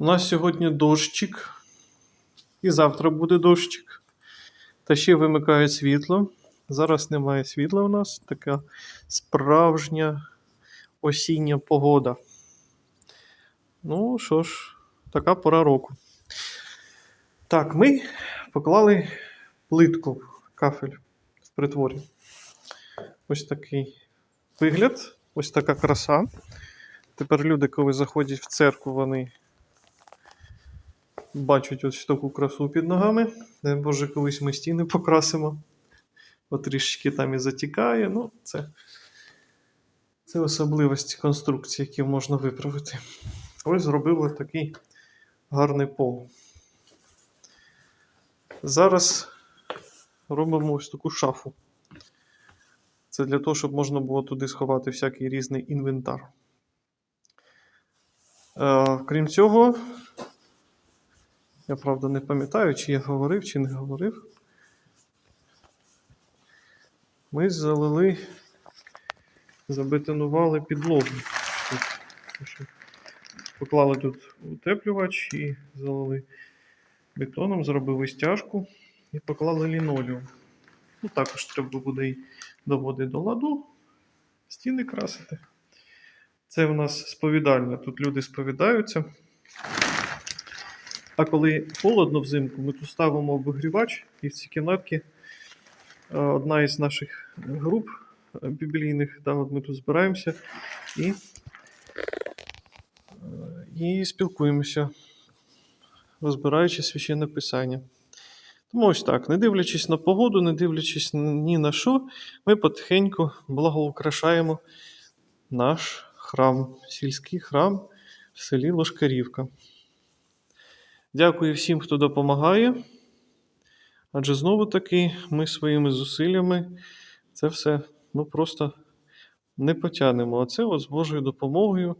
У нас сьогодні дощик. І завтра буде дощик. Та ще вимикають світло. Зараз немає світла у нас. Така справжня осіння погода. Ну що ж, така пора року. Так, ми поклали плитку кафель в притворі. Ось такий вигляд, ось така краса. Тепер люди, коли заходять в церкву, вони бачать ось таку красу під ногами. Дай Боже, колись ми стіни покрасимо. Бо трішечки там і затікає. Ну, це, це особливості конструкції, які можна виправити. Ось зробили такий гарний пол. Зараз робимо ось таку шафу. Це для того, щоб можна було туди сховати всякий різний інвентар. Е, крім цього, я правда не пам'ятаю, чи я говорив, чи не говорив. Ми залили, забетонували підлогу. Тут, Поклали тут утеплювач і залили бетоном, зробили стяжку і поклали лінолеум. Ну, також треба буде і доводити до ладу, стіни красити. Це в нас сповідальня. Тут люди сповідаються. А коли холодно взимку, ми тут ставимо обігрівач, і в цій кімнатці е, одна із наших груп е, біблійних, да, от ми тут збираємося і, е, і спілкуємося, розбираючи священне писання. Тому ось так, не дивлячись на погоду, не дивлячись ні на що, ми потихеньку благоукрашаємо наш храм, сільський храм в селі Лошкарівка. Дякую всім, хто допомагає. Адже знову таки ми своїми зусиллями це все ну, просто не потягнемо. А це от з Божою допомогою.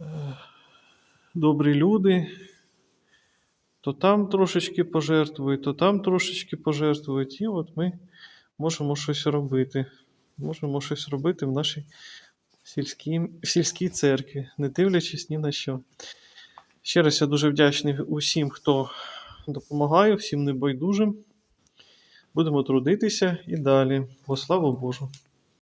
е, Добрі люди. То там трошечки пожертвують, то там трошечки пожертвують. І от ми можемо щось робити. Можемо щось робити в нашій сільській, в сільській церкві, не дивлячись ні на що. Ще раз я дуже вдячний усім, хто допомагає, всім небайдужим. Будемо трудитися і далі. Во славу Божу!